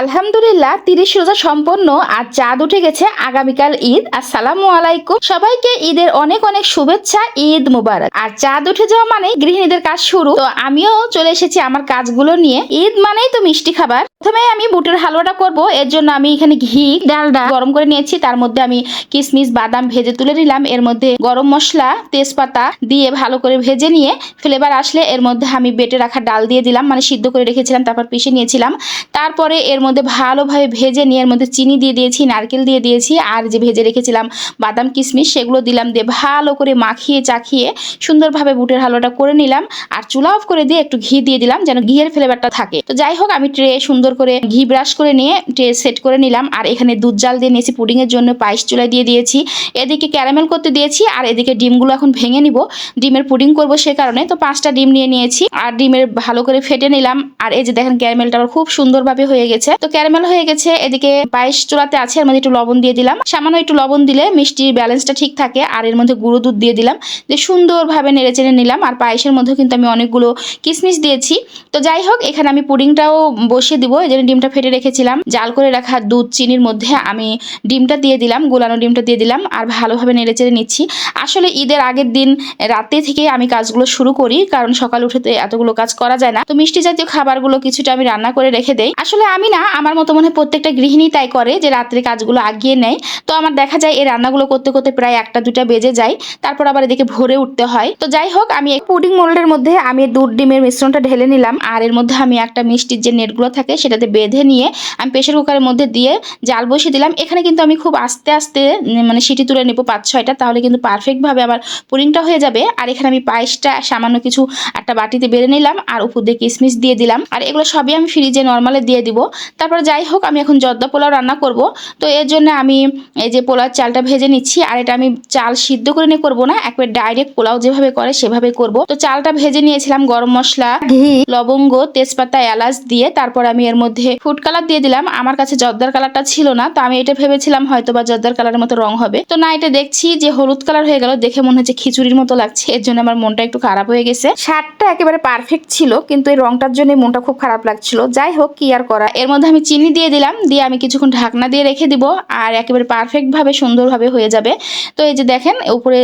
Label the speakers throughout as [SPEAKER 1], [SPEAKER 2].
[SPEAKER 1] আলহামদুলিল্লাহ, তিরিশ রোজা সম্পন্ন আর চাঁদ উঠে গেছে আগামীকাল ঈদ। আসসালামু আলাইকুম। সবাইকে ঈদের অনেক অনেক শুভেচ্ছা, ঈদ মুবারক। আর চাঁদ উঠে যাওয়া মানে গৃহিণীদের কাজ শুরু। তো আমিও চলে এসেছি আমার কাজগুলো নিয়ে। ঈদ মানেই তো মিষ্টি খাবার। প্রথমে আমি বুটের হালুয়াটা করব। এর জন্য আমি এখানে ঘি, ডালডা গরম করে নিয়েছি। তার মধ্যে আমি কিশমিশ, বাদাম ভেজে তুলে নিলাম। এর মধ্যে গরম মশলা, তেজপাতা দিয়ে ভালো করে ভেজে নিয়ে ফ্লেভার আসলে এর মধ্যে আমি বেটে রাখা ডাল দিয়ে দিলাম। মানে সিদ্ধ করে রেখেছিলাম, তারপর পিষে নিয়েছিলাম। তারপরে এর মধ্যে ভালোভাবে ভেজে নিয়ে এর মধ্যে চিনি দিয়ে দিয়েছি, নারকেল দিয়ে দিয়েছি, আর যে ভেজে রেখেছিলাম বাদাম, কিশমিশ, সেগুলো দিলাম দিয়ে ভালো করে মাখিয়ে চাখিয়ে সুন্দরভাবে বুটের হালুয়াটা করে নিলাম, আর চুলা অফ করে দিয়ে একটু ঘি দিয়ে দিলাম যেন ঘিয়ের ফ্লেভারটা থাকে। তো যাই হোক, আমি ট্রে সুন্দর করে ঘি ব্রাশ করে নিয়ে ট্রে সেট করে নিলাম, আর এখানে দুধ জাল দিয়ে নিয়েছি পুডিংয়ের জন্য, পায়েস চুলায় দিয়ে দিয়েছি। এদিকে ক্যারামেল করতে দিয়েছি, আর এদিকে ডিমগুলো এখন ভেঙে নিব। ডিমের পুডিং করব সে কারণে, তো পাঁচটা ডিম নিয়ে নিয়েছি, আর ডিমের ভালো করে ফেটে নিলাম। আর এই যে দেখেন ক্যারামেলটা আমার খুব সুন্দরভাবে হয়ে গেছে। তো ক্যারামেল হয়ে গেছে। এদিকে পায়েস চুলাতে আছে, এর মধ্যে একটু লবণ দিয়ে দিলাম। সামান্য একটু লবণ দিলে মিষ্টির ব্যালেন্সটা ঠিক থাকে, আর এর মধ্যে গুঁড়ো দুধ দিয়ে দিলাম। যে সুন্দরভাবে নেড়ে চেড়ে নিলাম, আর পায়েসের মধ্যে কিন্তু আমি অনেকগুলো কিশমিশ দিয়েছি। তো যাই হোক, এখানে আমি পুডিংটাও বসিয়ে দিব, এই জন্য ডিমটা ফেটে রেখেছিলাম। জাল করে রাখা দুধ চিনির মধ্যে আমি ডিমটা দিয়ে দিলাম, গোলানো ডিমটা দিয়ে দিলাম, আর ভালোভাবে নেড়ে চেড়ে নিচ্ছি। আসলে ঈদের আগের দিন রাতে থেকে আমি কাজগুলো শুরু করি, কারণ সকাল উঠেতে এতগুলো কাজ করা যায় না। তো মিষ্টি জাতীয় খাবারগুলো কিছুটা আমি রান্না করে রেখে দেই। আসলে আমি না আমার মতো মনে হয় প্রত্যেকটা গৃহিণী তাই করে যে রাত্রে কাজগুলো আগিয়ে নেয়। তো আমার দেখা যায় এই রান্নাগুলো করতে করতে প্রায় একটা দুটা বেজে যায়। তারপর আবার এদিকে ভোরে উঠতে হয়। তো যাই হোক, আমি পুডিং মোল্ডের মধ্যে আমি দুধ, ডিমের মিশ্রণটা ঢেলে নিলাম। আর এর মধ্যে আমি একটা মিষ্টির যে নেটগুলো থাকে সেটাতে বেঁধে নিয়ে আমি প্রেশার কুকারের মধ্যে দিয়ে জাল বসিয়ে দিলাম। এখানে কিন্তু আমি খুব আস্তে আস্তে মানে সিটি তুলে নেব পাঁচ, ছয়টা। তাহলে কিন্তু পারফেক্টভাবে আমার পুডিংটা হয়ে যাবে। আর এখানে আমি পায়েসটা, সামান্য কিছু একটা বাটিতে বেড়ে নিলাম। আর উপর দিয়ে কিশমিশ দিয়ে দিলাম। আর এগুলো সবই আমি ফ্রিজে নর্মালে দিয়ে দিব। তারপর যাই হোক আমি এখন জর্দা পোলাও রান্না করব। তো এর জন্য আমি এই যে পোলার চালটা ভেজে নিচ্ছি আর এটা আমি চাল সিদ্ধ করে নিয়ে করব না একবার ডাইরেক্ট পোলাও যেভাবে করে সেভাবে করব। তো চালটা ভেজে নিয়েছিলাম গরম মশলা ঘি লবঙ্গ তেজপাতা এলাচ দিয়ে তারপর আমি এর মধ্যে ফুড কালার দিয়ে দিলাম। আমার কাছে জর্দার কালারটা ছিল না তো আমি এটা ভেবেছিলাম হয়তো বা জর্দার কালারের মতো রং হবে। তো না এটা দেখছি যে হলুদ কালার হয়ে গেল দেখে মনে হচ্ছে খিচুড়ির মতো লাগছে এর জন্য আমার মনটা একটু খারাপ হয়ে গেছে। শার্টটা একেবারে পারফেক্ট ছিল কিন্তু এই রংটার জন্য মনটা খুব খারাপ লাগছিল। যাই হোক কি আর করা? এর মধ্যে আমি চিনি দিয়ে দিলাম, দিয়ে আমি কিছুক্ষণ ঢাকনা দিয়ে রেখে দিব আর একেবারে পারফেক্টভাবে সুন্দরভাবে হয়ে যাবে। তো এই যে দেখেন, উপরে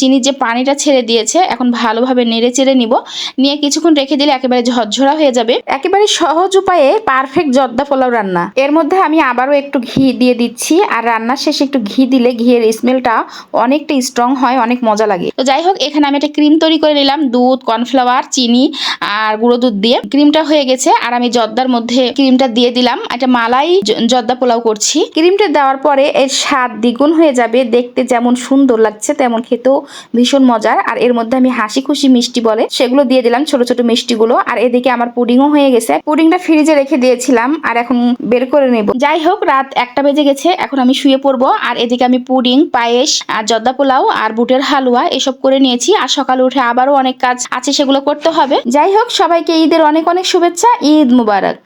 [SPEAKER 1] চিনির যে পানিটা ছেড়ে দিয়েছে, এখন ভালোভাবে নেড়ে চেড়ে নিব। নিয়ে কিছুক্ষণ রেখে দিলে একেবারে ঝরঝরা হয়ে যাবে। একেবারে সহজ উপায়ে পারফেক্ট জর্দা পোলাও রান্না। এর মধ্যে আমি আবারও একটু ঘি দিয়ে দিচ্ছি আর রান্নার শেষে একটু ঘি দিলে ঘিয়ের স্মেলটা অনেকটা স্ট্রং হয়, অনেক মজা লাগে। তো যাই হোক, এখানে আমি একটা ক্রিম তৈরি করে নিলাম, দুধ কর্নফ্লাওয়ার চিনি আর গুঁড়ো দুধ দিয়ে। ক্রিমটা হয়ে গেছে আর আমি জর্দার মধ্যে ক্রিমটা দিয়ে দিলাম। একটা মালাই জর্দা পোলাও করছি। ক্রিমটা দেওয়ার পরে এর স্বাদ দ্বিগুণ হয়ে যাবে। দেখতে যেমন সুন্দর লাগছে, তেমন খেতেও ভীষণ মজার। আর এর মধ্যে আমি হাসি খুশি মিষ্টি বলে সেগুলো দিয়ে দিলাম ছোট ছোট মিষ্টিগুলো। আর এদিকে আমার পুডিংও হয়ে গেছে। পুডিংটা ফ্রিজে রেখে দিয়েছিলাম আর এখন বের করে নেব। যাই হোক, রাত একটা বেজে গেছে। এখন আমি শুয়ে পড়ব। আর এদিকে আমি পুডিং, পায়েস আর জর্দা পোলাও আর বুটের হালুয়া এসব করে নিয়েছি। আর সকালে উঠে আবারও অনেক কাজ আছে সেগুলো করতে হবে। যাই হোক, সবাইকে ঈদের অনেক অনেক শুভেচ্ছা। ঈদ মুবারক।